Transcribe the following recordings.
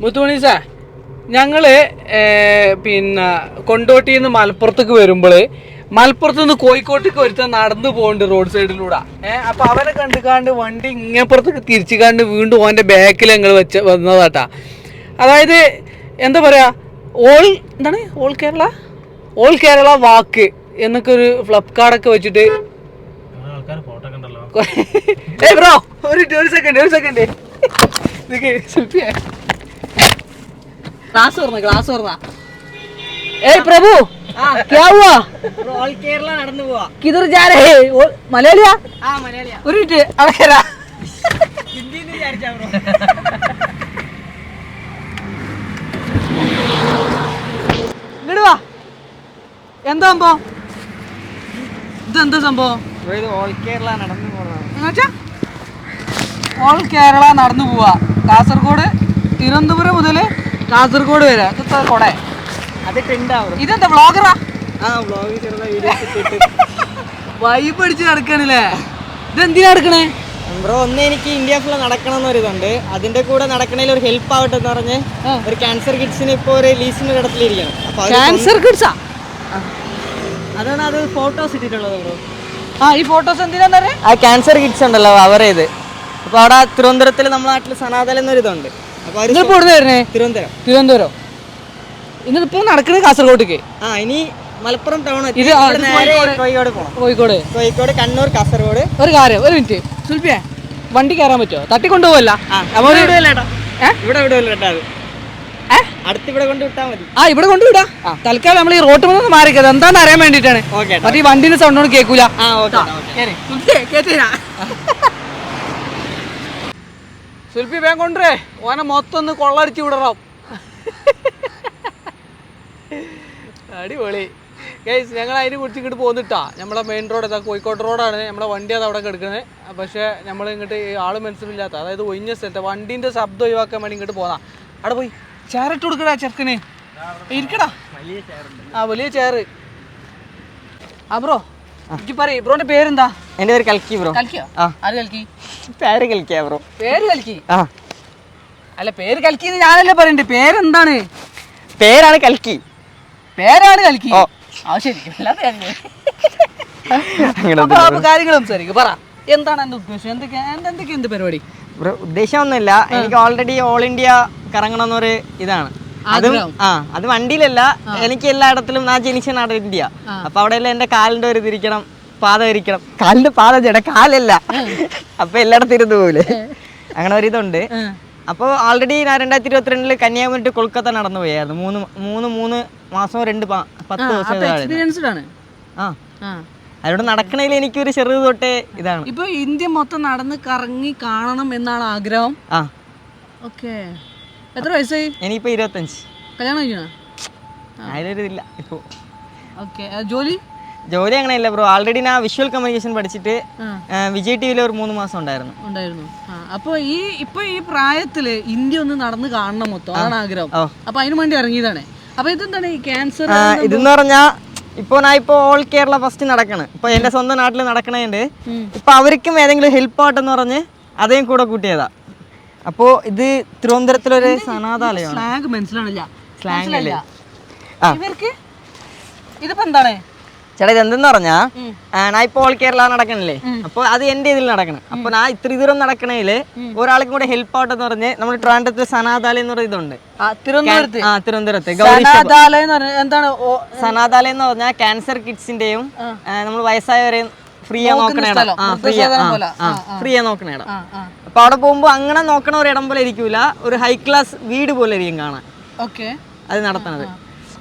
മുത്തുമണീസ ഞങ്ങൾ ഏ, പിന്നെ കൊണ്ടോട്ടിയിൽ നിന്ന് മലപ്പുറത്തേക്ക് വരുമ്പോൾ മലപ്പുറത്ത് നിന്ന് കോഴിക്കോട്ടേക്ക് ഒരുത്തൻ നടന്നു പോകുന്നുണ്ട് റോഡ് സൈഡിലൂടെ. ഏഹ് അപ്പൊ അവരെ കണ്ടുകാണ്ട് വണ്ടി ഇങ്ങപ്പുറത്തേക്ക് തിരിച്ചു കാണ്ട് വീണ്ടും ഓന്റെ ബാക്കിൽ ഞങ്ങൾ വെച്ച വന്നതാട്ടാ. അതായത് എന്താ പറയാ ഓൾ എന്താണ്? ഓൾ കേരള? ഓൾ കേരള വാക്ക് എന്നൊക്കെ ഒരു ഫ്ലിപ്കാർട്ടൊക്കെ വെച്ചിട്ട് ഏ ബ്രോ ഒരു ഒരു സെക്കൻഡ് ഒരു സെക്കൻഡ് ശില്പിയാ. ക്ലാസ് തുറന്ന ക്ലാസ് തുറന്ന ഏയ് പ്രഭു क्या हुआ ഓൾ കേരള നടന്നു പോവാ किधर जा रहे हैं वो മലയാളിയാ ആ മലയാളിയാ ഒരു മിനിറ്റ് അവിടെ ഹിന്ദി വിചാരിച്ചാ ബ്രോ ഇങ്ങോട്ട് വാ എന്താ സംഭവം ഇതെന്താ സംഭവം ഇത് ഓൾ കേരള നടന്നു പോണതാണ് എന്നുവെച്ചാ ഓൾ കേരള നടന്നു പോവാ കാസർഗോഡ് തിരുവനന്തപുരം മുതൽ കാസർഗോഡ് വരെ. കൊടേ. അത് ഇതെന്താ വ്ളോഗറാ? ആ വ്ളോഗ് ചെറുത വീഡിയോസ് വൈബ് അടിച്ച് നടക്കണില്ലേ? ഇതെന്തിനാ നടക്കണേ? ബ്രോ ഒന്ന് എനിക്ക് ഇന്ത്യ ഫുൾ നടക്കണം എന്നൊരിതുണ്ട് അതിന്റെ കൂടെ നടക്കണേൽ ഒരു ഹെൽപ്പ് ആവട്ടെ എന്ന് പറഞ്ഞ് ഒരു ക്യാൻസർ കിഡ്സിന് ഇപ്പൊ ഒരു ലീസിന് കിടത്തിലിരിക്കണം ക്യാൻസർ കിഡ്സാ അതാണ് അത് ഫോട്ടോസ് ഇട്ടിട്ടുള്ളത് ബ്രോ. ആ ഈ ഫോട്ടോസ് എന്തിനാ ആ ക്യാൻസർ കിഡ്സ് ഉണ്ടല്ലോ അവരേത് അപ്പൊ അവിടെ തിരുവനന്തപുരത്തിൽ നമ്മുടെ നാട്ടിൽ എന്നൊരു എന്നൊരിതുണ്ട്. എവിടെ വരുന്നേ? തിരുവനന്തപുരം. തിരുവനന്തപുരം. ഇന്നിപ്പോ നടക്കുന്നത് കാസർഗോട്ടേക്ക്. ആ ഇനി മലപ്പുറം ടൗൺ ഇത് കോഴിക്കോട്. കോഴിക്കോട് കോഴിക്കോട്. കണ്ണൂർ കാസർഗോഡ്. ഒരു കാര്യം ഒരു മിനിറ്റ്. സുൽഫിയ വണ്ടി കയറാൻ പറ്റുമോ തട്ടിക്കൊണ്ടുപോകല്ല ഇവിടെ? ഇവിടെ ഇവിടെ കൊണ്ട് വിട്ടാൽ മതി. ആ ഇവിടെ കൊണ്ടുവിടാ തൽക്കാലം നമ്മൾ ഈ റോട്ട് നിന്ന് മാറിക്കത് എന്താണെന്ന് അറിയാൻ വേണ്ടിയിട്ടാണ്. മറ്റേ ഈ വണ്ടിന്റെ സൗണ്ട് ഒന്നും കേൾക്കൂല ആ ഓക്കെ സുൽപ്പി വേഗം കൊണ്ടുവരേ. ഓനെ മൊത്തം ഒന്ന് കൊള്ളടിച്ച് വിടണം അടിപൊളി. ഗൈസ് ഞങ്ങൾ അതിനെ കുറിച്ച് ഇങ്ങോട്ട് പോന്നിട്ടാ. നമ്മളെ മെയിൻ റോഡ് ഇതാ കോഴിക്കോട് റോഡാണ് നമ്മളെ വണ്ടി അത് അവിടെ കിടക്കുന്നത് പക്ഷേ നമ്മൾ ഇങ്ങോട്ട് ആൾ മനസ്സിലില്ലാത്ത അതായത് ഒഴിഞ്ഞ സ്ഥലത്ത് വണ്ടീന്റെ ശബ്ദം ഒഴിവാക്കാൻ വേണ്ടി ഇങ്ങോട്ട് പോന്നാ. അവിടെ പോയി. ചേറിട്ട് കൊടുക്കടാ ചെറുക്കന്. ഇരിക്കടാ. ആ വലിയ ചേറ് ആ ബ്രോ എനിക്ക് പറയ് ബ്രോന്റെ പേരെന്താ? എന്റെ പേര് കൽക്കി ബ്രോ. കൽക്കിയോ? ആ. ആര് കൽക്കി? പേര് കൽക്കിയാ ബ്രോ. പേര് കൽക്കി? ആ. അല്ല പേര് കൽക്കി എന്ന് ഞാനല്ലേ പറയണ്ടേ. പേരെന്താണ്? പേരാണ് കൽക്കി. പേരാണ് കൽക്കി? ഓ. ആ ശരി. അല്ലാതെ ഞാൻ- അങ്ങനെ അപ്പൊ അപ്പൊ കാര്യങ്ങൾ സംസാരിക്കും പറ. എന്താണ് എന്റെ ഉദ്ദേശം? എന്തൊക്കെ എന്ത് എന്തൊക്കെ എന്ത് പരിപാടി? ബ്രോ ഉദ്ദേശമൊന്നുമില്ല എനിക്ക് ഓൾറെഡി ഓൾ ഇന്ത്യ കറങ്ങണം എന്നൊരു ഇതാണ്. അതും ആ അത് വണ്ടിയിലല്ല. എനിക്ക് എല്ലായിടത്തിലും ഞാൻ ജനിച്ച നാട് ഇന്ത്യ. അപ്പൊ അവിടെ എല്ലാം എന്റെ കാലിന്റെ ഒരു തിരിക്കണം പാത ഇരിക്കണം. കാലിന്റെ പാത ചേട്ടാ കാലല്ല. അപ്പൊ എല്ലായിടത്തും ഇരുന്ന് പോലെ അങ്ങനെ ഒരിതുണ്ട്. അപ്പൊ അപ്പോൾ ഓൾറെഡി ഞാൻ രണ്ടായിരത്തി ഇരുപത്തിരണ്ടിൽ കന്യാകുമാരി ടു കൊൽക്കത്ത നടന്നു പോയായിരുന്നു. മൂന്ന് മൂന്ന് മൂന്ന് മാസം രണ്ട് പത്ത് ദിവസം ആ. ആ. അതിലൂടെ എനിക്ക് എനിക്കൊരു ചെറുത് തൊട്ടേ ഇതാണ്. ഇപ്പൊ ഇന്ത്യ മൊത്തം നടന്ന് കറങ്ങി കാണണം എന്നാണ് ആഗ്രഹം? ആ. ഓക്കെ. എത്ര വയസ്സായി? ഇനിയിപ്പോ ഇരുപത്തഞ്ച്. കല്യാണം കഴിക്കണോ അതിലൊരു ഇതില്ല ഇപ്പോൾ ഓക്കെ. ജോലി? ജോലി അങ്ങനെയല്ല ബ്രോ. ആൾറെഡി ഞാൻ വിഷ്വൽ കമ്മ്യൂണിക്കേഷൻ പഠിച്ചിട്ട് വിജയ് ടി വിയിൽ ഒരു മൂന്ന് മാസം ഉണ്ടായിരുന്നു. ഉണ്ടായിരുന്നു. അപ്പോൾ അപ്പൊ ഈ ഇപ്പൊ ഈ പ്രായത്തിൽ ഇന്ത്യ ഒന്ന് നടന്ന് കാണണം മൊത്തം. അതാണ് ആഗ്രഹം. ഓ. അപ്പൊ അതിനു വേണ്ടി ഇറങ്ങിയതാണ്. അപ്പൊ ഇതെന്താണ് ഈ ക്യാൻസർ ഇതെന്ന് പറഞ്ഞാ ഇപ്പോൾ ഞാൻ ഇപ്പോൾ ഓൾ കേരള ഫസ്റ്റ് നടക്കണ്. ഇപ്പോൾ എന്റെ സ്വന്തം നാട്ടിൽ നടക്കണേണ്ട്. ഇപ്പൊ അവർക്കും ഏതെങ്കിലും ഹെൽപ്പ് ആട്ടെന്ന് പറഞ്ഞ് അതേം കൂടെ കൂട്ടിയതാ. അപ്പോൾ ഇത് തിരുവനന്തപുരത്തിലൊരു സനാതാലയമാണ് സ്ലാങ് മനസ്സിലാണില്ല സ്ലാങ് അല്ല? ആ. ഇവർക്ക് ഇതിപ്പോ എന്താണ്? ചേട്ടാ ഇത് എന്തെന്ന് പറഞ്ഞാ ഞാൻ ഇപ്പോൾ ഓൾ കേരള നടക്കണില്ലേ? അപ്പൊ അത് എന്റെ ഇതിൽ നടക്കണം. അപ്പൊ ഞാൻ ഇത്ര ദൂരം നടക്കണേൽ ഒരാൾക്കും കൂടെ ഹെൽപ്പ് ആവട്ടെന്ന് പറഞ്ഞ് നമ്മൾ ട്രാൻഡത്ത് സനാതാലയം എന്ന് പറയുന്ന ഇതുണ്ട്. തിരുവനന്തപുരത്ത്? ആ തിരുവനന്തപുരത്ത് എന്താണ്? സനാതാലയം എന്ന് പറഞ്ഞാൽ ക്യാൻസർ കിഡ്സിന്റെയും നമ്മൾ വയസ്സായവരെയും ഫ്രീ ആ നോക്കണേടാ. ഫ്രീ ആ, ഫ്രീ അപ്പൊ അവിടെ പോകുമ്പോൾ അങ്ങനെ നോക്കണ ഒരു ഇടം പോലെ ഇരിക്കൂല. ഒരു ഹൈ ക്ലാസ് വീട് പോലെ ഇരിക്കും കാണാൻ. ഓക്കെ അത് നടത്തണത്.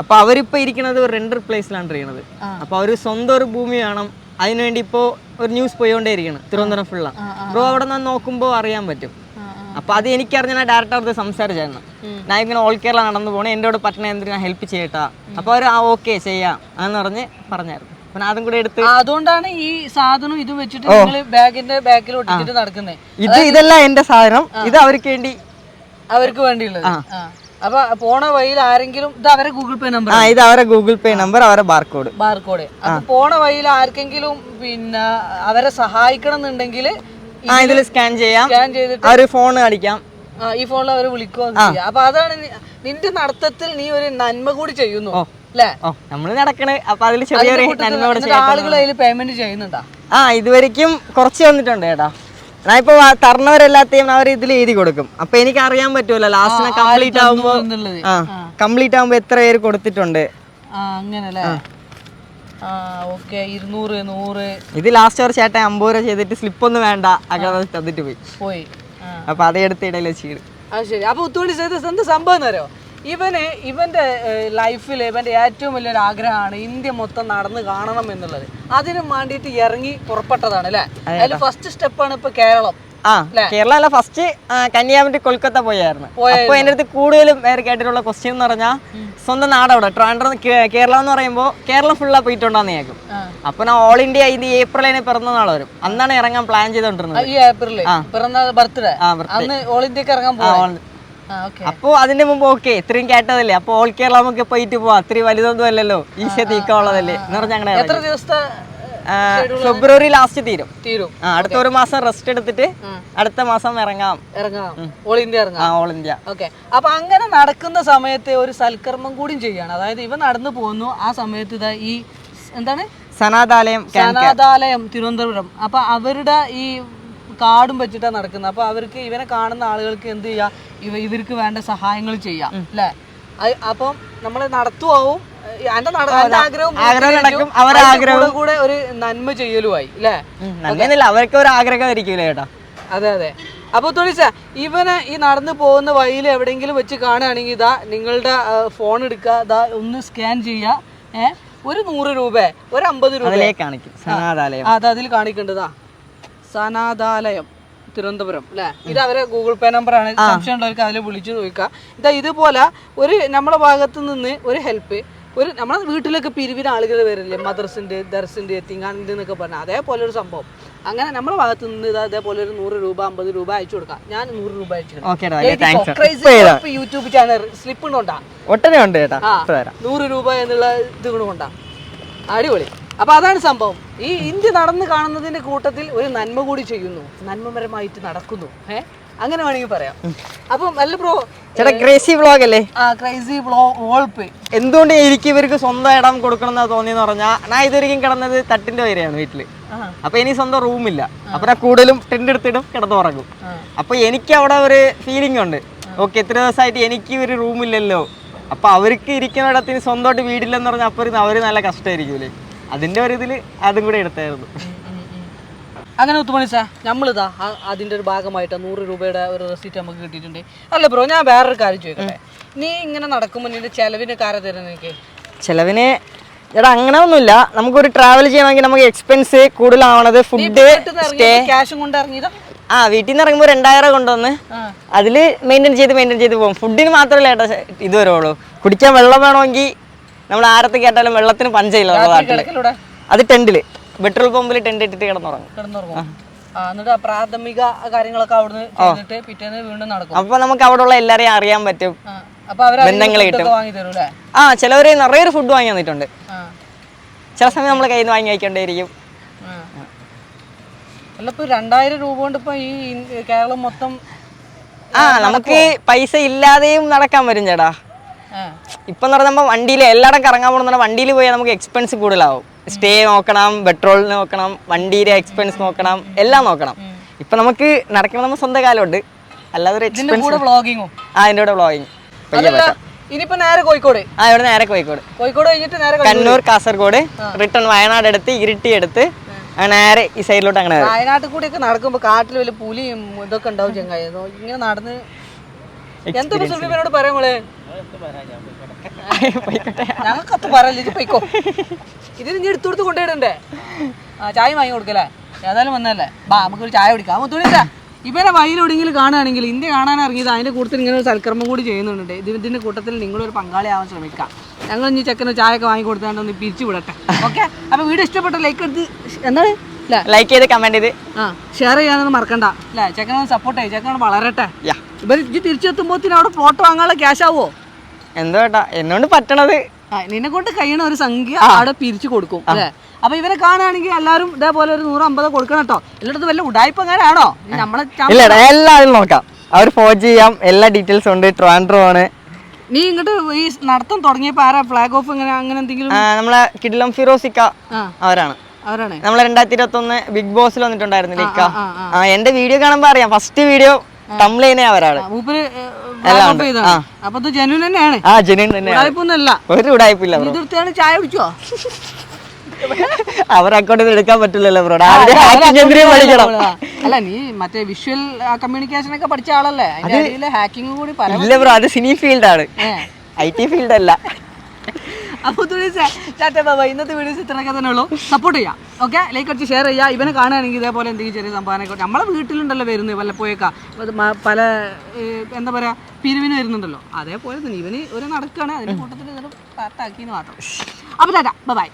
അപ്പൊ അവരിപ്പോ ഇരിക്കുന്നത് ഒരു റെൻഡർ പ്ലേസിലാണ് ഇരിക്കുന്നത് അപ്പൊ അവർ സ്വന്തം ഒരു ഭൂമി വേണം അതിനുവേണ്ടി ഇപ്പോ ഒരു ന്യൂസ് പോയോണ്ടേ ഇരിക്കണം. തിരുവനന്തപുരം ഫുള്ള ബ്രോ അവിടെ നിന്ന് നോക്കുമ്പോ അറിയാൻ പറ്റും. അപ്പൊ അത് എനിക്കറിഞ്ഞ ഞാൻ ഡയറക്റ്റ് അടുത്ത് സംസാരിച്ചായിരുന്നു. ഞാൻ ഇങ്ങനെ ഓൾ കേരള നടന്നു പോണേ. എന്റെ കൂടെ പറ്റണ എന്തിനാ ഹെൽപ്പ് ചെയ്യട്ടാ. അപ്പൊ അവർ ആ ഓക്കെ ചെയ്യാം. എന്ന് പറഞ്ഞ് പറഞ്ഞായിരുന്നു. അതും കൂടെ എടുത്ത് അതുകൊണ്ടാണ് ഈ സാധനം ഇത് വെച്ചിട്ട് നിങ്ങൾ ബാഗിന്റെ ബാക്കിൽ ഒട്ടിച്ചിട്ട് നടക്കുന്നത് ഇത് ഇതല്ല എന്റെ സാധനം. ഇത് അവർക്ക് വേണ്ടി. അവർക്ക് വേണ്ടിയുള്ളത്. അപ്പൊ പോണ വഴിയിൽ ആരെങ്കിലും ഇത് അവരെ ഗൂഗിൾ പേ നമ്പർ ഇത് അവരെ ഗൂഗിൾ പേ നമ്പർ അവരെ ബാർകോഡ്. ബാർകോഡ്. അപ്പൊ പോണ വഴിയിൽ ആർക്കെങ്കിലും പിന്നെ അവരെ സഹായിക്കണം എന്നുണ്ടെങ്കിൽ ഇതിൽ സ്കാൻ ചെയ്യാം. സ്കാൻ ചെയ്തിട്ട് അവർ ഫോൺ അടിക്കാം. ഈ ഫോണിൽ അവർ വിളിക്കുക അപ്പൊ അതാണ് നിന്റെ നടത്തത്തിൽ നീ ഒരു നന്മ കൂടി ചെയ്യുന്നു. നടക്കണേ. അപ്പൊ അതിൽ ചെറിയൊരു ആളുകൾ അതിൽ പേയ്മെന്റ് ചെയ്യുന്നുണ്ടോ? ആ ഇതുവരെയ്ക്കും കുറച്ച് വന്നിട്ടുണ്ട് ചേട്ടാ ഞാൻ ഇപ്പൊ തരണവരെല്ലാത്തെയും അവർ ഇതിൽ എഴുതി കൊടുക്കും. അപ്പൊ എനിക്ക് അറിയാൻ പറ്റൂല ലാസ്റ്റിനെ കംപ്ലീറ്റ് ആവുമ്പോ ആ കംപ്ലീറ്റ് ആവുമ്പോ എത്ര പേര് കൊടുത്തിട്ടുണ്ട്? അങ്ങനല്ലേ ഇത് ലാസ്റ്റ് ഒരു ചേട്ടൻ അമ്പത് രൂപ ചെയ്തിട്ട് സ്ലിപ്പ് ഒന്നും വേണ്ട. അങ്ങനെ തന്നിട്ട് പോയി. പോയി. അപ്പൊ അതേ എടുത്ത് ഇടയിൽ വെച്ചിട്ട്. അത് ശരി. അപ്പൊ എന്ത് സംഭവം എന്നറിയോ ഇവന് ഇവന്റെ ലൈഫിൽ ഇവന്റെ ഏറ്റവും വലിയൊരു ആഗ്രഹമാണ് ഇന്ത്യ മൊത്തം നടന്ന് കാണണം എന്നുള്ളത്. അതിനും വേണ്ടിയിട്ട് ഇറങ്ങി പുറപ്പെട്ടതാണ് അല്ലേ? അതിൽ ഫസ്റ്റ് സ്റ്റെപ്പാണ് ഇപ്പൊ കേരളം ആ കേരള അല്ല ഫസ്റ്റ് കന്യാകുമരി കൊൽക്കത്ത പോയായിരുന്നു. പോയായിരുന്നു. അപ്പൊ എന്റെ അടുത്ത് കൂടുതലും പേര് കേട്ടിട്ടുള്ള ക്വസ്റ്റ്യൻ എന്ന് പറഞ്ഞാൽ സ്വന്തം നാടവിടെ ട്രാൻഡർ കേരളം എന്ന് പറയുമ്പോൾ കേരളം ഫുള്ളാ പോയിട്ടുണ്ടോന്ന് കേൾക്കും. അപ്പൊ ഞാൻ ഓൾ ഇന്ത്യ ഇത് ഏപ്രിലിന് പിറന്ന നാൾ വരും. അന്നാണ് ഇറങ്ങാൻ പ്ലാൻ ചെയ്തോണ്ടിരുന്നത്. ഈ ഏപ്രിൽ പിറന്നാൾ ബർത്ത്ഡേ. അന്ന് ഓൾ ഇന്ത്യയ്ക്ക് ഇറങ്ങാൻ അപ്പൊ അതിന്റെ മുമ്പ് ഓക്കെ ഇത്രയും കേട്ടതല്ലേ? അപ്പൊ ഓൾ കേരള നമുക്ക് പോയിട്ട് പോവാ. അത്രയും വലുതൊന്നും അല്ലല്ലോ. ഈസി തീക്കാനുള്ളതല്ലേ എന്ന് പറഞ്ഞാൽ അങ്ങനെ എത്ര ദിവസത്തെ ഫെബ്രുവരി ലാസ്റ്റ് തീരും. തീരും. ആ അടുത്ത ഒരു മാസം റെസ്റ്റ് എടുത്തിട്ട് അടുത്ത മാസം ഇറങ്ങാം. ഇറങ്ങാം. ഓൾ ഇന്ത്യ ഇറങ്ങാം. ആ ഓൾ ഇന്ത്യ ഓക്കെ അപ്പൊ അങ്ങനെ നടക്കുന്ന സമയത്ത് ഒരു സൽക്കർമ്മം കൂടി ചെയ്യാണ്. അതായത് ഇവ നടന്നു പോകുന്നു. ആ സമയത്ത് ഇതാ ഈ എന്താണ്? സനാതാലയം സനാതാലയം തിരുവനന്തപുരം. അപ്പൊ അവരുടെ ഈ കാർഡും വെച്ചിട്ടാണ് നടക്കുന്നത്. അപ്പൊ അവർക്ക് ഇവനെ കാണുന്ന ആളുകൾക്ക് എന്ത് ചെയ്യാം? ഇവ ഇവർക്ക് വേണ്ട സഹായങ്ങൾ ചെയ്യാം. അല്ലേ? അപ്പം നമ്മൾ നടത്തുവാവും. ആഗ്രഹം ആഗ്രഹം അതിന്റെ കൂടെ കൂടെ ഒരു നന്മ ചെയ്യലുമായി. അല്ലേ? അവർക്ക് ഒരു ആഗ്രഹമായിരിക്കൂലേ ചേട്ടാ അതെ അതെ. അപ്പൊ തുളിച്ച ഇവന് ഈ നടന്നു പോകുന്ന വഴിയിൽ എവിടെയെങ്കിലും വെച്ച് കാണുകയാണെങ്കിൽ ഇതാ നിങ്ങളുടെ ഫോൺ എടുക്കുക. ഇതാ ഒന്ന് സ്കാൻ ചെയ്യുക. ഏഹ് ഒരു നൂറ് രൂപ ഒരു അമ്പത് രൂപ. കാണിക്കും. അത് അതിൽ കാണിക്കേണ്ടതാ. സനാതാലയം തിരുവനന്തപുരം അല്ലേ ഇത് അവരെ ഗൂഗിൾ പേ നമ്പർ ആണ്. സംശയം ഉള്ളവർക്ക് അതിൽ വിളിച്ചു ചോദിക്കാം. ഇതാ ഇതുപോലെ ഒരു നമ്മുടെ ഭാഗത്ത് നിന്ന് ഒരു ഹെൽപ്പ് ഒരു നമ്മളെ വീട്ടിലൊക്കെ പിരിവിന് ആളുകൾ വരില്ലേ? മദർസിന്റെ ദർസിന്റെ എത്തിങ്ങാന്റെ എന്നൊക്കെ പറഞ്ഞാൽ അതേപോലെ ഒരു സംഭവം. അങ്ങനെ നമ്മുടെ ഭാഗത്ത് നിന്ന് ഇത് അതേപോലെ ഒരു നൂറ് രൂപ അമ്പത് രൂപ അയച്ചു കൊടുക്കാം. ഞാൻ നൂറ് രൂപ അയച്ചു യൂട്യൂബ് ചാനൽ സ്ലിപ്പ് തരാം. നൂറ് രൂപ എന്നുള്ള ഇത് കൊണ്ടാ. അടിപൊളി. അപ്പൊ അതാണ് സംഭവം. ഈ ഇന്ത്യ നടന്നു കാണുന്നതിന്റെ കൂട്ടത്തിൽ ഒരു നന്മ കൂടി ചെയ്യുന്നു. നന്മപരമായിട്ട് നടക്കുന്നു. ഏ? അങ്ങനെ വേണമെങ്കിൽ പറയാം. അപ്പം അല്ല ബ്രോ ചേട്ടാ ക്രേസി വ്ളോഗ് അല്ലേ? ആ ക്രൈസി ബ്ലോഗ് വോൾപ്പ് എന്തുകൊണ്ട് എനിക്ക് ഇവർക്ക് സ്വന്തം ഇടം കൊടുക്കണം എന്നാ തോന്നിയെന്ന് പറഞ്ഞാൽ ഞാൻ ഇതുവരെയും കിടന്നത് തട്ടിന്റെ വരെയാണ് വീട്ടിൽ. അപ്പൊ ഇനി സ്വന്തം റൂമില്ല അപ്പൊ ഞാൻ കൂടുതലും ടെന്റ് എടുത്തിടും കിടന്നുറങ്ങും. അപ്പൊ എനിക്ക് അവിടെ ഒരു ഫീലിംഗ് ഉണ്ട്. ഓക്കെ എത്ര ദിവസമായിട്ട് എനിക്ക് ഒരു റൂമില്ലല്ലോ അപ്പൊ അവർക്ക് ഇരിക്കുന്ന ഇടത്തിന് സ്വന്തമായിട്ട് വീടില്ലെന്ന് പറഞ്ഞാൽ അപ്പൊ അവർ നല്ല കഷ്ടമായിരിക്കൂലേ അതിന്റെ ഒരു ഇതിൽ അതും കൂടെ എടുത്തായിരുന്നു. അങ്ങനെ ഉത്തുമണിച്ച സാ നമ്മളിതാ അതിന്റെ ഒരു ഭാഗമായിട്ട് നൂറ് രൂപയുടെ ഒരു റെസിറ്റ് നമുക്ക് കിട്ടിയിട്ടുണ്ട്. അല്ല ബ്രോ ഞാൻ വേറൊരു കാര്യം ചോദിക്കട്ടെ? നീ ഇങ്ങനെ നടക്കുമ്പോൾ നിന്റെ ചെലവിന് കാര്യം തരുന്ന എനിക്ക് ചെലവിന് ചേട്ടാ അങ്ങനെ ഒന്നുമില്ല. നമുക്കൊരു ട്രാവൽ ചെയ്യണമെങ്കിൽ നമുക്ക് എക്സ്പെൻസ് കൂടുതലാവണത് ഫുഡ് സ്റ്റേ ക്യാഷും കൊണ്ട് ഇറങ്ങിയതാ? ആ വീട്ടിൽ നിന്ന് ഇറങ്ങുമ്പോൾ രണ്ടായിരം കൊണ്ടുവന്ന്. അതിൽ മെയിന്റെയിൻ ചെയ്ത് മെയിന്റെയിൻ ചെയ്ത് പോകും ഫുഡിന് മാത്രമല്ല ഏട്ടാ ഇത് വരുള്ളൂ കുടിക്കാൻ വെള്ളം വേണമെങ്കിൽ നമ്മൾ ആരത്ത് കേട്ടാലും വെള്ളത്തിന് പഞ്ചയില്ല നമ്മുടെ നാട്ടിൽ അത് ടെന്റിൽ പെട്രോൾ പമ്പിൽ ടെന്റ് ഇട്ടിട്ട് കിടന്നുറങ്ങും. എന്നിട്ട് പ്രാഥമിക കാര്യങ്ങളൊക്കെ അവിടുന്ന് ചെയ്തിട്ട് പിറ്റേന്ന് വീണ്ടും നടക്കും. അപ്പോൾ നമുക്ക് അവിടെ ഉള്ള എല്ലാരെയും അറിയാൻ പറ്റും. അപ്പൊ ബന്ധങ്ങൾ അല്ലേ ആ ചിലവര് നിറയെ ഫുഡ് വാങ്ങി വന്നിട്ടുണ്ട് ആ, ചില സമയം നമ്മൾ കയ്യിൽ നിന്ന് വാങ്ങി വയ്ക്കേണ്ടിയിരിക്കും. അല്ല ഇപ്പൊ രണ്ടായിരം രൂപ കൊണ്ട് ഇപ്പൊ ഈ കേരളം മൊത്തം ആ നമുക്ക് പൈസ ഇല്ലാതെയും നടക്കാൻ വരും ചേട്ടാ. ഇപ്പം എന്ന് പറയുമ്പോൾ വണ്ടിയിൽ എല്ലായിടം കറങ്ങാൻ പോകണമെന്ന് വണ്ടിയിൽ പോയാൽ നമുക്ക് എക്സ്പെൻസ് കൂടുതലാവും. സ്റ്റേ നോക്കണം പെട്രോളിന് നോക്കണം വണ്ടിയുടെ എക്സ്പെൻസ് നോക്കണം എല്ലാം നോക്കണം. ഇപ്പം നമുക്ക് നടക്കണം നമ്മൾ സ്വന്തം കാലമുണ്ട് അല്ലാതെ ഒരു എക്സ്പെൻസ് വ്ളോഗിങ്ങും ആ അതിന്റെ കൂടെ വ്ളോഗിങ് ഇനിയിപ്പോ നേരെ കോഴിക്കോട്. ആ ഇവിടെ നേരെ കോഴിക്കോട്. കോഴിക്കോട് കഴിഞ്ഞിട്ട് നേരെ കണ്ണൂർ. കാസർഗോഡ് റിട്ടേൺ വയനാട് എടുത്ത് ഇരിട്ടി എടുത്ത് നേരെ ഈ സൈഡിലോട്ട് അങ്ങനെ വയനാട്ടിൽ കൂടിയൊക്കെ നടക്കുമ്പോ കാട്ടിൽ വലിയ പുലിയും ഇതൊക്കെ ഉണ്ടാവും ചെങ്ങായി. ഇങ്ങനെ നടന്ന് എന്താ സുൽഫിനോട് പറയാം മോളെ? ഞങ്ങൾക്കത്ത് പറയല്ലേ ഇത് പൊയ്ക്കോ. ഇതിന് ഇനി എടുത്തു കൊടുത്ത് കൊണ്ടുപോയിടണ്ടേ? ആ ചായ വാങ്ങി കൊടുക്കല്ലേ? ഏതായാലും വന്നല്ലേ ബാ നമുക്കൊരു ചായ കുടിക്കാം. മുത്തുണില്ല ഇവരെ വഴിയിലെവിടെയെങ്കിലും കാണുകയാണെങ്കിൽ ഇന്ത്യ കാണാൻ ഇറങ്ങിയത് അതിന്റെ കൂട്ടത്തിൽ ഇങ്ങനെ ഒരു സൽക്കർമ്മം കൂടി ചെയ്യുന്നുണ്ട്. ഇത് ഇതിന്റെ കൂട്ടത്തിൽ നിങ്ങളൊരു പങ്കാളിയാവാൻ ശ്രമിക്കാം. ഞങ്ങൾ ഇനി ചെക്കന് ചായയൊക്കെ ഒക്കെ വാങ്ങി കൊടുത്താണ്ട് ഒന്ന് പിരിച്ചു വിടട്ടെ. ഓക്കെ? അപ്പൊ വീഡിയോ ഇഷ്ടപ്പെട്ട ലൈക്ക് എടുത്ത് എന്താണ്? ലൈക്ക് ചെയ്ത് കമന്റ് ചെയ്ത്. ആ ഷെയർ ചെയ്യാനൊന്നും മറക്കണ്ട. അല്ലേ ചെക്കനൊന്ന് സപ്പോർട്ട് ചെയ്യും. ചെക്കനോട് വളരട്ടെ. യാ ഇവർ തിരിച്ചെത്തുമ്പോത്തിന് അവിടെ ഫോട്ടോ വാങ്ങാനുള്ള ക്യാഷ് ആവോ എന്തോ ഏട്ടാ എന്നോണ്ട് പറ്റണത്. നിന്നെ കൊണ്ട് കഴിയണ ഒരു സംഖ്യ അവിടെ പിരിച്ചു കൊടുക്കും അല്ലേ? അപ്പൊ ഇവരെ കാണുകയാണെങ്കിൽ എല്ലാവരും ഇതേപോലെ ഒരു നൂറ് അമ്പത് കൊടുക്കണം കേട്ടോ എല്ലായിടത്തും വല്ല ഉടായ്പ അങ്ങനെയാണോ നമ്മളെ എല്ലാവരും നോക്കാം. അവർ ഫോൺ ചെയ്യാം എല്ലാ ഡീറ്റെയിൽസ് ഉണ്ട് ട്രാൻഡ്രോ ആണ്. നീ ഇങ്ങോട്ട് ഈ നടത്തം തുടങ്ങിയപ്പോ ആരാ? ഫ്ലാഗ് ഓഫ് ഇങ്ങനെ അങ്ങനെ എന്തെങ്കിലും? നമ്മളെ കിഡിലം ഫിറോസിക്ക അവരാണ്. അവരാണ്. നമ്മളെ രണ്ടായിരത്തി ഇരുപത്തി ഒന്ന് ബിഗ് ബോസിൽ വന്നിട്ടുണ്ടായിരുന്നില്ല ഇക്ക എന്റെ വീഡിയോ കാണുമ്പോ അറിയാം. ഫസ്റ്റ് വീഡിയോ അവരാണ് അപ്പൊ ഇത് ജനുവിൻ തന്നെയാണ്. ആ തന്നെയാണ്. ഒരു ഉടായ്പില്ല ബ്രോ. ഇതെടുത്താണ് ചായ കുടിച്ചോ? അവർ അക്കൗണ്ടിൽ എടുക്കാൻ പറ്റില്ലല്ലോ ബ്രോ. പഠിക്കണം. അല്ല നീ മറ്റേ വിഷ്വൽ കമ്മ്യൂണിക്കേഷൻ ഒക്കെ പഠിച്ച ആളല്ലേ? ഇല്ല ബ്രോ അത് സിനി ഫീൽഡാണ് ഐ ടി ഫീൽഡ് അല്ല. അപ്പോൾ ചാറ്റ ബാബ ഇന്നത്തെ വീഡിയോസ് ഇത്രയൊക്കെ തന്നെ ഉള്ളൂ. സപ്പോർട്ട് ചെയ്യാം ഓക്കെ ലൈക്ക് അടിച്ച് ഷെയർ ചെയ്യുക ഇവനെ കാണുകയാണെങ്കിൽ ഇതേപോലെ എന്തെങ്കിലും ചെറിയ സംഭാവന നമ്മളെ വീട്ടിലുണ്ടല്ലോ വരുന്നത് പോയേക്കാ പല എന്താ പറയാ പിരിവിന് വരുന്നുണ്ടല്ലോ. അതേപോലെ തന്നെ ഇവന് ഒരു നടക്കുകയാണ് അതിന്റെ കൂട്ടത്തിൽ ഇതൊരു മാത്രം. അപ്പോൾ ടാറ്റ ബൈ